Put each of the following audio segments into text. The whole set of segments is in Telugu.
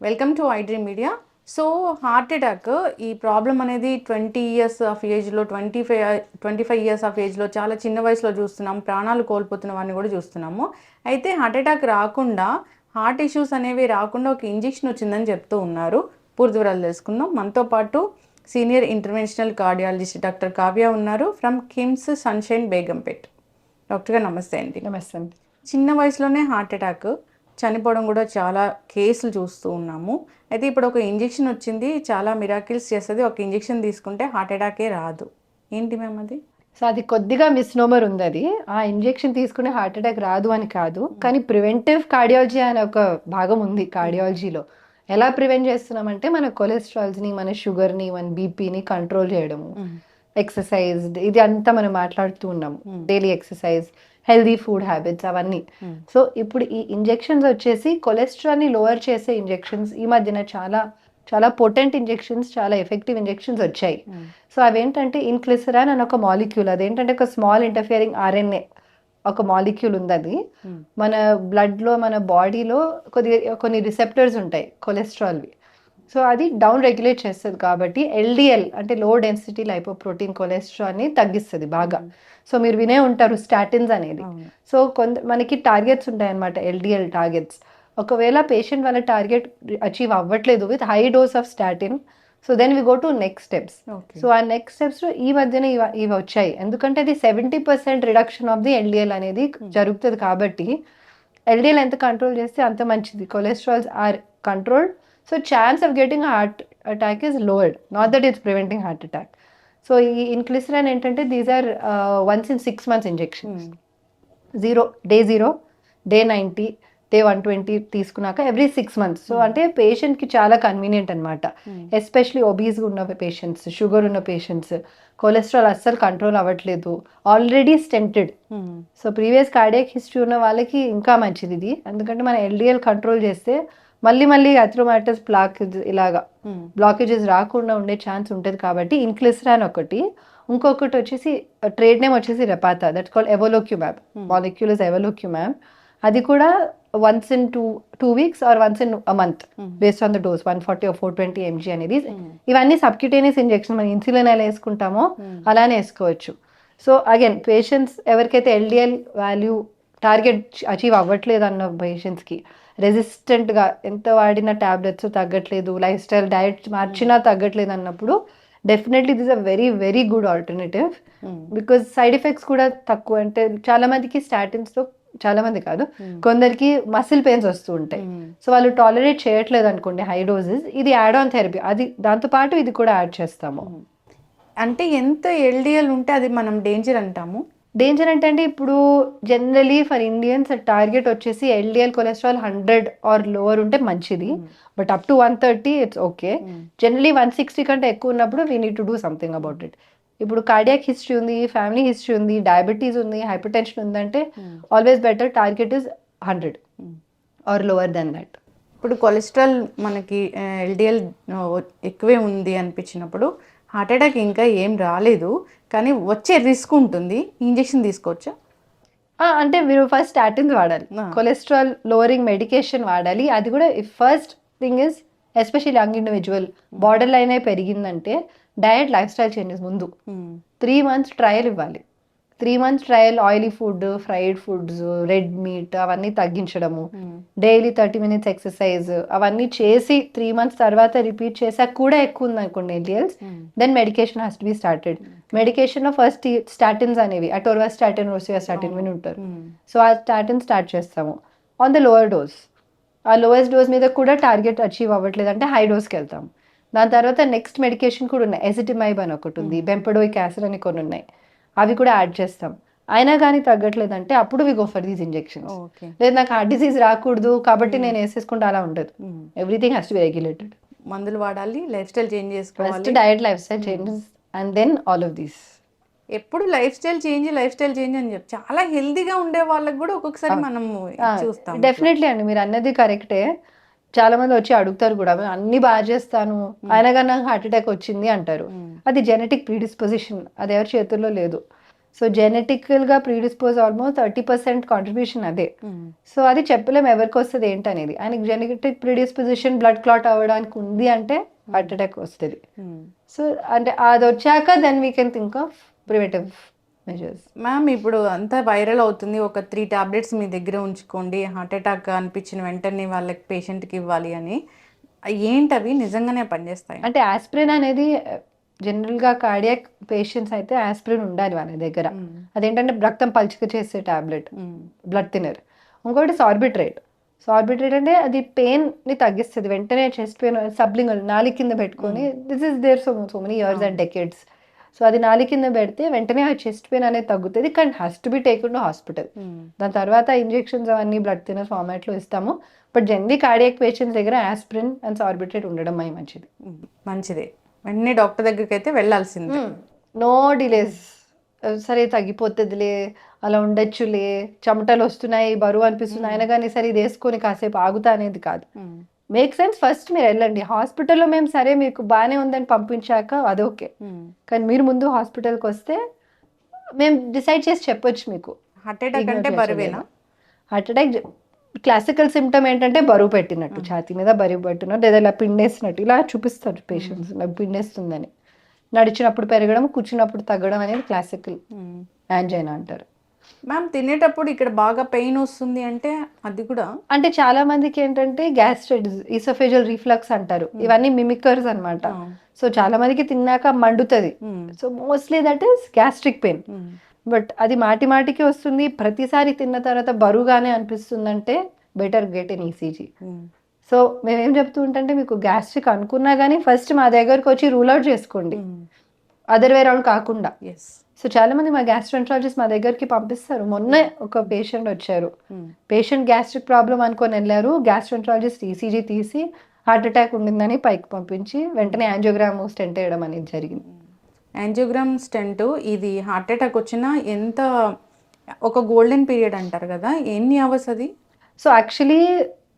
Welcome to iDream media so heart attack ఈ ప్రాబ్లం అనేది ట్వంటీ ఇయర్స్ ఆఫ్ ఏజ్లో twenty five twenty five years of ఏజ్లో చాలా చిన్న వయసులో చూస్తున్నాం. ప్రాణాలు కోల్పోతున్న వాడిని కూడా చూస్తున్నాము. అయితే హార్ట్ అటాక్ రాకుండా హార్ట్ ఇష్యూస్ అనేవి రాకుండా ఒక ఇంజెక్షన్ వచ్చిందని చెప్తూ ఉన్నారు. పూర్తి వివరాలు తెలుసుకుందాం. మనతో పాటు senior interventional cardiologist doctor Kavya ఉన్నారు. From KIMS sunshine Begumpet doctor గారు నమస్తే అండి. నమస్తే అండి. చిన్న వయసులోనే హార్ట్ అటాక్ చనిపోవడం కూడా చాలా కేసులు చూస్తూ ఉన్నాము. అయితే ఇప్పుడు ఒక ఇంజెక్షన్ వచ్చింది చాలా మిరాకిల్స్ చేస్తుంది ఒక ఇంజెక్షన్ తీసుకుంటే హార్ట్ అటాకే రాదు. ఏంటి మ్యామ్ అది? సో అది కొద్దిగా మిస్నోమర్ ఉంది అది ఆ ఇంజెక్షన్ తీసుకునే హార్ట్ అటాక్ రాదు అని కాదు. కానీ ప్రివెంటివ్ కార్డియాలజీ అనే ఒక భాగం ఉంది కార్డియాలజీలో. ఎలా ప్రివెంట్ చేస్తున్నామంటే మన కొలెస్ట్రాల్స్ని మన షుగర్ని మన బీపీని కంట్రోల్ చేయడము. ఎక్సర్సైజ్ ఇది అంతా మనం మాట్లాడుతూ ఉన్నాము. Daily exercise healthy food habits అవన్నీ. సో ఇప్పుడు ఈ ఇంజెక్షన్స్ వచ్చేసి కొలెస్ట్రాల్ని లోవర్ చేసే ఇంజెక్షన్స్ ఈ మధ్యన చాలా చాలా పొటెంట్ ఇంజెక్షన్స్ చాలా ఎఫెక్టివ్ ఇంజెక్షన్స్ వచ్చాయి. సో అవేంటంటే ఇన్క్లిసరాన్ అని ఒక మాలిక్యూల్ అదేంటంటే ఒక స్మాల్ ఇంటర్ఫియరింగ్ ఆర్ఎన్ఏ ఒక మాలిక్యూల్ ఉంది అది మన బ్లడ్లో మన బాడీలో కొద్ది కొన్ని రిసెప్టర్స్ ఉంటాయి కొలెస్ట్రాల్వి సో అది డౌన్ రెగ్యులేట్ చేస్తుంది కాబట్టి ఎల్డిఎల్ అంటే లో డెన్సిటీ లైపోప్రోటీన్ కొలెస్ట్రాల్ని తగ్గిస్తుంది బాగా. సో మీరు వినే ఉంటారు స్టాటిన్స్ అనేది. సో కొంత మనకి టార్గెట్స్ ఉంటాయి అనమాట ఎల్డిఎల్ టార్గెట్స్. ఒకవేళ పేషెంట్ వాళ్ళ టార్గెట్ అచీవ్ అవ్వట్లేదు with high dose of statin so then we go to next steps. So ఆ నెక్స్ట్ స్టెప్స్లో ఈ మధ్యన ఇవ- ఇవి వచ్చాయి. ఎందుకంటే అది seventy percent reduction of the LDL అనేది జరుగుతుంది కాబట్టి ఎల్డిఎల్ ఎంత కంట్రోల్ చేస్తే అంత మంచిది. Cholesterols are controlled so chance of getting heart attack is lowered not that is preventing heart attack so ఈ ఇన్క్లిసరాన్ ఏంటంటే these are once in six months injections zero day zero day ninety day one twenty తీసుకున్నాక ఎవ్రీ సిక్స్ మంత్స్ సో అంటే పేషెంట్కి చాలా కన్వీనియంట్ అనమాట ఎస్పెషలీ ఒబీస్గా ఉన్న పేషెంట్స్ షుగర్ ఉన్న పేషెంట్స్ కొలెస్ట్రాల్ అస్సలు కంట్రోల్ అవ్వట్లేదు. Already stented so previous cardiac history ఉన్న వాళ్ళకి ఇంకా మంచిది ఇది. ఎందుకంటే మన ఎల్డిఎల్ కంట్రోల్ చేస్తే మళ్ళీ మళ్ళీ అథ్రోమాటస్ బ్లాకేజ్ ఇలాగా బ్లాకేజెస్ రాకుండా ఉండే ఛాన్స్ ఉంటుంది కాబట్టి ఇన్క్లిస్రాన్ ఒకటి. ఇంకొకటి వచ్చేసి ట్రేడ్ నేమ్ వచ్చేసి Repatha that's called evolocumab molecule is evolocumab అది కూడా once in two two weeks or once in a month based on the dose one forty four twenty MG అనేది. ఇవన్నీ సబ్క్యూటేనియస్ ఇంజెక్షన్ మనం ఇన్సులిన్ ఎలా వేసుకుంటామో అలానే వేసుకోవచ్చు. సో అగైన్ పేషెంట్స్ ఎవరికైతే ఎల్డిఎల్ వాల్యూ టార్గెట్ అచీవ్ అవ్వట్లేదు అన్న పేషెంట్స్కి రెసిస్టెంట్గా ఎంత వాడిన టాబ్లెట్స్ తగ్గట్లేదు లైఫ్ స్టైల్ డయట్ మార్చినా తగ్గట్లేదు అన్నప్పుడు definitely this a very very good alternative. Because side effects కూడా తక్కువ అంటే చాలా మందికి స్టాటిన్స్తో చాలా మంది కాదు కొందరికి మసిల్ పెయిన్స్ వస్తూ ఉంటాయి. సో వాళ్ళు టాలరేట్ చేయట్లేదు అనుకోండి హై డోసెస్ ఇది యాడ్ ఆన్ థెరపీ అది దాంతో పాటు ఇది కూడా యాడ్ చేస్తాము. అంటే ఎంత ఎల్డిఎల్ ఉంటే అది మనం డేంజర్ అంటాము? డేంజర్ అంటే అంటే ఇప్పుడు జనరలీ ఫర్ ఇండియన్స్ టార్గెట్ వచ్చేసి LDL cholesterol hundred or lower ఉంటే మంచిది. But up to one thirty it's okay generally one sixty కంటే ఎక్కువ ఉన్నప్పుడు we need to do something about it ఇప్పుడు కార్డియాక్ హిస్టరీ ఉంది ఫ్యామిలీ హిస్టరీ ఉంది డయాబెటీస్ ఉంది హైపర్ టెన్షన్ ఉందంటే always better target is hundred or lower then that ఇప్పుడు కొలెస్ట్రాల్ మనకి ఎల్డిఎల్ ఎక్కువే ఉంది అనిపించినప్పుడు హార్ట్ అటాక్ ఇంకా ఏం రాలేదు కానీ వచ్చే రిస్క్ ఉంటుంది. ఇంజెక్షన్ తీసుకోవచ్చా? అంటే మీరు ఫస్ట్ స్టాటిన్స్ వాడాలి. కొలెస్ట్రాల్ లోవరింగ్ మెడికేషన్ వాడాలి. అది కూడా first thing is especially young individual border line అయి పెరిగిందంటే డయట్ లైఫ్ స్టైల్ చేంజెస్ ముందు. త్రీ మంత్స్ ట్రయల్ ఇవ్వాలి. Three months trial oily food fried foods red meat అవన్నీ తగ్గించడము. డైలీ థర్టీ మినిట్స్ ఎక్సర్సైజ్ అవన్నీ చేసి త్రీ మంత్స్ తర్వాత రిపీట్ చేసాక కూడా ఎక్కువ ఉంది అనుకోండి LDLs then medication has to be started మెడికేషన్లో first statins అనేవి అటోర్వా స్టాటిన్ రోసియా స్టాటిన్ విని ఉంటారు. సో ఆ స్టాటిన్ స్టార్ట్ చేస్తాము. ఆన్ ద లోవర్ డోస్ ఆ లోయెస్ట్ డోస్ మీద కూడా టార్గెట్ అచీవ్ అవ్వట్లేదు అంటే హై డోస్కి వెళ్తాం దాని తర్వాత నెక్స్ట్ మెడికేషన్ కూడా ఉన్నాయి. ఎసిటిమైబ్ అని ఒకటి ఉంది. బెంపడోయిక్ యాసిడ్ అని కొన్ని ఉన్నాయి. అవి కూడా యాడ్ చేస్తాం. అయినా కానీ తగ్గట్లేదంటే అప్పుడు we go for these injections okay. లేదు నాకు హార్ట్ డిసీజ్ రాకూడదు కాబట్టి నేను వేసేసుకుంటే అలా ఉండదు. Everything has to be regulated మందులు వాడాలి లైఫ్ స్టైల్ చేంజ్ ఫస్ట్ చేసుకోవాలి diet lifestyle changes and then all of these ఎప్పుడు lifestyle change lifestyle change అని చెప్పి చాలా హెల్దీగా ఉండే వాళ్ళకి కూడా ఒక్కొక్కసారి మనము చూస్తాం. డెఫినెట్లీ అండి మీరు అన్నది కరెక్టే చాలా మంది వచ్చి అడుగుతారు కూడా "నేను అన్ని బాగా చేస్తాను. అయినా కానీ నాకు హార్ట్ అటాక్ వచ్చింది అంటారు. అది జెనెటిక్ ప్రీడిస్పోజిషన్ అది ఎవరి చేతుల్లో లేదు. So జెనెటికల్గా predispose almost thirty percent contribution అదే. సో అది చెప్పలేం ఎవరికి వస్తుంది ఏంటనేది. ఆయనకి జెనెటిక్ ప్రిడిస్పోజిషన్ బ్లడ్ క్లాట్ అవ్వడానికి ఉంది అంటే హార్ట్ అటాక్ వస్తుంది. సో అంటే అది వచ్చాక then we can think of preventive measures ma'am ఇప్పుడు అంతా వైరల్ అవుతుంది. ఒక త్రీ టాబ్లెట్స్ మీ దగ్గర ఉంచుకోండి. హార్ట్ అటాక్ అనిపించిన వెంటనే వాళ్ళకి పేషెంట్కి ఇవ్వాలి అని. ఏంటవి నిజంగానే పనిచేస్తాయి? అంటే ఆస్పిరిన్ అనేది జనరల్గా కార్డియాక్ పేషెంట్స్ అయితే ఆస్పిరిన్ ఉండాలి వాళ్ళ దగ్గర. అదేంటంటే రక్తం పలుచక చేసే టాబ్లెట్ బ్లడ్ థిన్నర్ ఇంకోటి సార్బిట్రేట్ సార్బిట్రేట్ అంటే అది పెయిన్ని తగ్గిస్తుంది. వెంటనే చెస్ట్ పెయిన్ సబ్లింగ్ నాలి కింద పెట్టుకొని this is there so so many years and decades so అది నాలి కింద పెడితే వెంటనే ఆ చెస్ట్ పెయిన్ అనేది తగ్గుతుంది. కానీ has to be taken to hospital దాని తర్వాత ఇంజెక్షన్స్ అవన్నీ బ్లడ్ థిన్నర్ ఫార్మాట్లో ఇస్తాము. బట్ జనరలీ కార్డియాక్ పేషెంట్స్ దగ్గర ఆస్పిరిన్ అండ్ సార్బిట్రేట్ ఉండడం మంచిది. మంచిదే. వెంటనే డాక్టర్ దగ్గరికి అయితే వెళ్ళాల్సిందే నో డిలేస్ సరే తగ్గిపోతుందిలే అలా ఉండొచ్చులే చెమటలు వస్తున్నాయి బరువు అనిపిస్తుంది అయినా కానీ సరే ఇది వేసుకొని కాసేపు ఆగుతా అనేది కాదు. మేక్ సెన్స్ ఫస్ట్ మీరు వెళ్ళండి. హాస్పిటల్లో మేము సరే మీకు బాగానే ఉందని పంపించాక అదొకే కానీ మీరు ముందు హాస్పిటల్కి వస్తే మేము డిసైడ్ చేసి చెప్పొచ్చు మీకు. హార్ట్ అటాక్ అంటే బరువేనా? హార్ట్ అటాక్ క్లాసికల్ సిమ్టమ్ ఏంటంటే బరువు పెట్టినట్టు. ఛాతీ మీద బరువు పెట్టినట్టు లేదా ఇలా పిండేసినట్టు. ఇలా చూపిస్తారు పేషెంట్స్ నాకు పిండేస్తుందని. నడిచినప్పుడు పెరగడం కూర్చున్నప్పుడు తగ్గడం అనేది క్లాసికల్ యాంజైనా అంటారు. మ్యామ్ తినేటప్పుడు ఇక్కడ బాగా పెయిన్ వస్తుంది అంటే అది కూడా. అంటే చాలా మందికి ఏంటంటే గ్యాస్ట్రైటిస్ ఈసోఫేజల్ రిఫ్లక్స్ అంటారు. ఇవన్నీ మిమికర్స్ అన్నమాట. సో చాలా మందికి తిన్నాక మండుతుంది. So mostly that is gastric pain but అది మాటి మాటికి వస్తుంది. ప్రతిసారి తిన్న తర్వాత బరువుగానే అనిపిస్తుందంటే better get an ECG so మేమేం చెప్తూ ఉంటే మీకు గ్యాస్ట్రిక్ అనుకున్నా కానీ ఫస్ట్ మా దగ్గరకు వచ్చి రూల్ అవుట్ చేసుకోండి. అదర్ వే రౌండ్ కాకుండా. సో చాలా మంది మా గ్యాస్ట్రెంట్రాలజిస్ట్ మా దగ్గరికి పంపిస్తారు. మొన్నే ఒక పేషెంట్ వచ్చారు. పేషెంట్ గ్యాస్ట్రిక్ ప్రాబ్లం అనుకొని వెళ్ళారు. గ్యాస్ట్రెంట్రాలజిస్ట్ ఈసీజీ తీసి హార్ట్ అటాక్ ఉండిందని పైకి పంపించి వెంటనే యాంజియోగ్రామ్ స్టెంట్ వేయడం అనేది జరిగింది. యాంజియోగ్రామ్ స్టెంట్ ఇది హార్ట్ అటాక్ వచ్చినా ఎంత ఒక గోల్డెన్ పీరియడ్ అంటారు కదా ఎన్ని అవర్స్ అది? సో యాక్చువల్లీ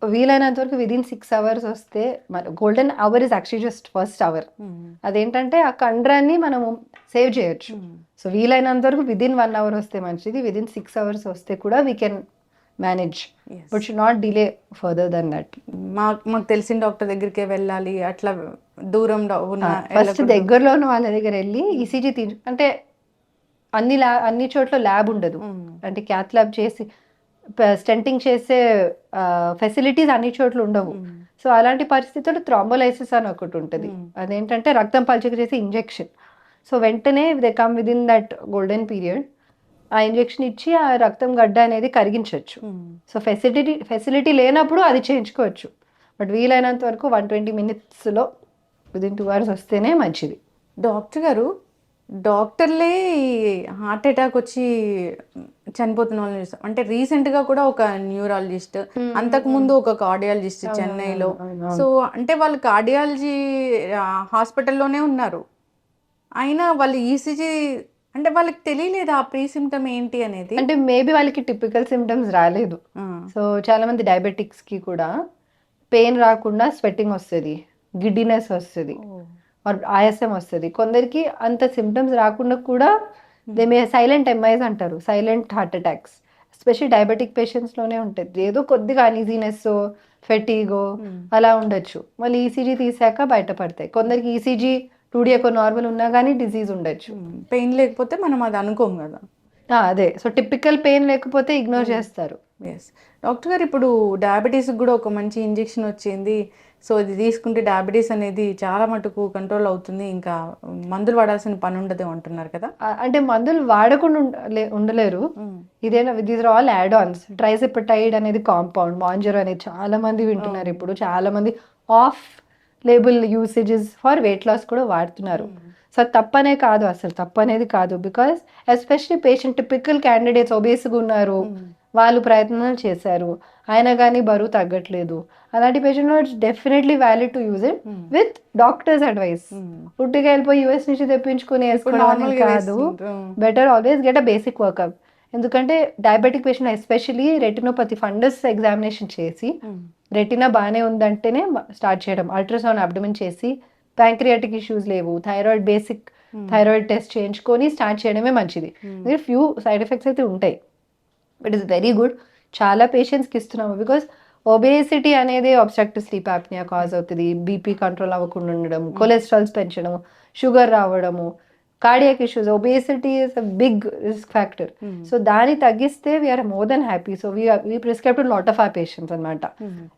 వీలైనంత వరకు విదిన్ సిక్స్ అవర్స్ వస్తే మన golden hour is actually just first hour అదేంటంటే ఆ కండ్రాన్ని మనము సేవ్ చేయొచ్చు. సో వీలైనంత వరకు విదిన్ వన్ అవర్ వస్తే మంచిది విదిన్ సిక్స్ అవర్స్ వస్తే కూడా we can manage. But should not delay further then that మాకు మాకు తెలిసిన డాక్టర్ దగ్గరికే వెళ్ళాలి అట్లా దూరం ఉన్న ఫస్ట్. దగ్గరలో ఉన్న వాళ్ళ దగ్గర వెళ్ళి ఈసీజీ తీ అంటే అన్ని ల్యా అన్ని చోట్ల ల్యాబ్ ఉండదు. మ్మ్. అంటే క్యాత్ ల్యాబ్ చేసి స్టెంటింగ్ చేసే ఫెసిలిటీస్ అన్ని చోట్ల ఉండవు. సో అలాంటి పరిస్థితుల్లో థ్రాంబోలైసిస్ అని ఒకటి ఉంటుంది. అదేంటంటే రక్తం పల్చక చేసే ఇంజెక్షన్. సో వెంటనే they come within that golden period ఆ ఇంజెక్షన్ ఇచ్చి ఆ రక్తం గడ్డ అనేది కరిగించవచ్చు. సో ఫెసిలిటీ ఫెసిలిటీ లేనప్పుడు అది చేయించుకోవచ్చు. బట్ వీలైనంత వరకు వన్ ట్వంటీ మినిట్స్లో విదిన్ టూ అవర్స్ వస్తేనే మంచిది. డాక్టర్ గారు డాక్టర్లే హార్ట్ అటాక్ వచ్చి చనిపోతున్న వాళ్ళని చూస్తాం అంటే రీసెంట్గా కూడా ఒక న్యూరాలజిస్ట్ అంతకు ముందు ఒక కార్డియాలజిస్ట్ చెన్నైలో. సో అంటే వాళ్ళు కార్డియాలజీ హాస్పిటల్లోనే ఉన్నారు. అయినా వాళ్ళు ఈసీజీ అంటే వాళ్ళకి తెలియలేదు ఆ ప్రీ సిమ్టమ్ ఏంటి అనేది? అంటే మేబీ వాళ్ళకి టిపికల్ సిమ్టమ్స్ రాలేదు. సో చాలా మంది డయాబెటిక్స్కి కూడా పెయిన్ రాకుండా స్వెట్టింగ్ వస్తుంది గిడ్డినెస్ వస్తుంది. ఆయాసం వస్తుంది. కొందరికి అంత సిమ్టమ్స్ రాకుండా కూడా దే మే సైలెంట్ ఎంఐస్ అంటారు. Silent heart attacks especially diabetic పేషెంట్స్లోనే ఉంటుంది. ఏదో కొద్దిగా అనీజీనెస్ ఫెటీగో Hmm. అలా ఉండొచ్చు. మళ్ళీ ఈసీజీ తీసాక బయటపడతాయి. కొందరికి E ఈసీజీ టూడీ ఎక్కువ నార్మల్ ఉన్నా కానీ డిసీజ్ ఉండొచ్చు. పెయిన్ లేకపోతే మనం అది అనుకోం కదా. అదే. సో టిపికల్ పెయిన్ లేకపోతే ఇగ్నోర్ చేస్తారు. ఎస్ డాక్టర్ గారు ఇప్పుడు డయాబెటీస్ కూడా ఒక మంచి ఇంజెక్షన్ వచ్చింది. సో ఇది తీసుకుంటే డయాబెటీస్ అనేది చాలా మటుకు కంట్రోల్ అవుతుంది. ఇంకా మందులు వాడాల్సిన పని ఉండదు అంటున్నారు కదా. అంటే మందులు వాడకుండా ఉండ- ఉండలేరు. ఇదేనా these are all add ons tirzepatide అనేది కాంపౌండ్ మాంజర్ అనేది చాలా మంది వింటున్నారు ఇప్పుడు. చాలా మంది off label usages for weight loss కూడా వాడుతున్నారు. సో తప్పనే కాదు అసలు. తప్పనేది కాదు. Because especially patient typical candidates ఒబేస్గా ఉన్నారు. వాళ్ళు ప్రయత్నాలు చేశారు. అయినా కానీ బరువు తగ్గట్లేదు. అలాంటి patient it's definitely valid to use it with doctor's advice పుట్టిగా వెళ్ళిపోయి యూఎస్ నుంచి తెప్పించుకుని వేసుకోవడం కాదు. Better always get a basic workup ఎందుకంటే diabetic patient especially retinopathy fundus examination చేసి రెటినా బాగానే ఉందంటేనే స్టార్ట్ చేయడం. అల్ట్రాసౌండ్ అబ్డమిన్ చేసి ప్యాంక్రియాటిక్ ఇష్యూస్ లేవు. థైరాయిడ్ బేసిక్ థైరాయిడ్ టెస్ట్ చేయించుకొని స్టార్ట్ చేయడమే మంచిది. ఫ్యూ సైడ్ ఎఫెక్ట్స్ అయితే ఉంటాయి. బట్ ఇస్ వెరీ గుడ్ చాలా పేషెంట్స్కి ఇస్తున్నాము. బికాస్ ఒబేసిటీ అనేది అబ్స్ట్రక్టివ్ స్లీప్ యాప్నియా కాజ్ అవుతుంది. బీపీ కంట్రోల్ అవ్వకుండా ఉండడం కొలెస్ట్రాల్స్ పెంచడం షుగర్ రావడము cardiac issues obesity is a big risk factor so దాన్ని తగ్గిస్తే we are more than happy so we we prescribe to lot of uh patients అనమాట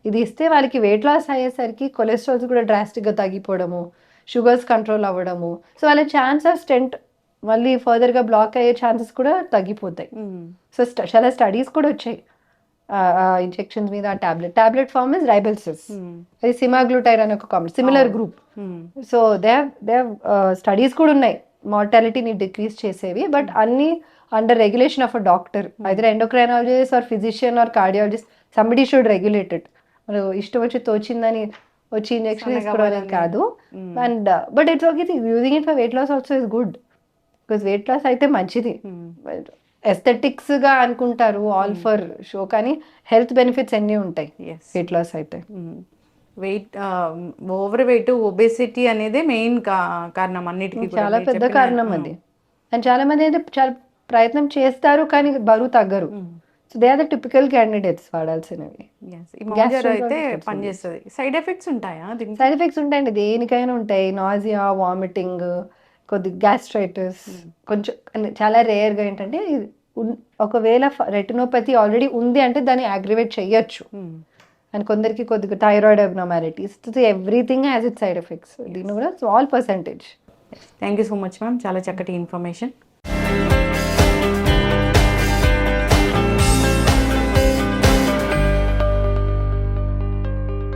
ఇది ఇస్తే వాళ్ళకి వెయిట్ లాస్ అయ్యేసరికి కొలెస్ట్రాల్స్ కూడా డ్రాస్టిక్గా తగ్గిపోవడము షుగర్స్ కంట్రోల్ అవ్వడము. సో వాళ్ళ ఛాన్స్ ఆఫ్ స్టెంట్ మళ్ళీ ఫర్దర్గా బ్లాక్ అయ్యే ఛాన్సెస్ కూడా తగ్గిపోతాయి. సో స్ట్- చాలా స్టడీస్ కూడా వచ్చాయి. ఇంజెక్షన్స్ మీద tablet tablet form is Rybelsus అది సిమాగ్లూటైర్ అనే ఒక combination similar group so they they studies కూడా ఉన్నాయి. మార్టాలిటీని డిక్రీజ్ చేసేవి బట్ అన్ని under regulation of a doctor either endocrinologist or physician or cardiologist somebody should regulated మరి ఇష్టం వచ్చి తోచిందని వచ్చి ఇంజెక్షన్ తీసుకోవడం. కాదు. And but it's okay using it for weight loss also is good because weight loss అయితే మంచిది. ఎస్థెటిక్స్గా అనుకుంటారు ఆల్ ఫర్ షో కానీ హెల్త్ బెనిఫిట్స్ ఎన్ని ఉంటాయి? వెయిట్ లాస్ అయితే. వెయిట్ ఓవర్ వెయిట్ ఒబేసిటీ అనేది మెయిన్ కారణం అన్నిటికీ కూడా చాలా పెద్ద కారణం అది. అండ్ చాలా మంది అయితే చాలా ప్రయత్నం చేస్తారు కానీ బరువు తగ్గరు. So they are the typical candidates వాడాల్సినవి. అయితే పనిచేస్తుంది. సైడ్ ఎఫెక్ట్స్ ఉంటాయా? సైడ్ ఎఫెక్ట్స్ ఉంటాయండి. దేనికైనా ఉంటాయి. నాజియా వామిటింగ్ కొద్ది గ్యాస్ట్రైటిస్ కొంచెం అంటే చాలా రేర్గా ఏంటంటే ఒకవేళ రెటినోపతి ఆల్రెడీ ఉంది అంటే దాన్ని అగ్రివేట్ చేయొచ్చు Hmm. అండ్ కొందరికి కొద్దిగా thyroid abnormalities everything has it side effects దీన్ని కూడా small percentage thank you so much ma'am చాలా చక్కటి ఇన్ఫర్మేషన్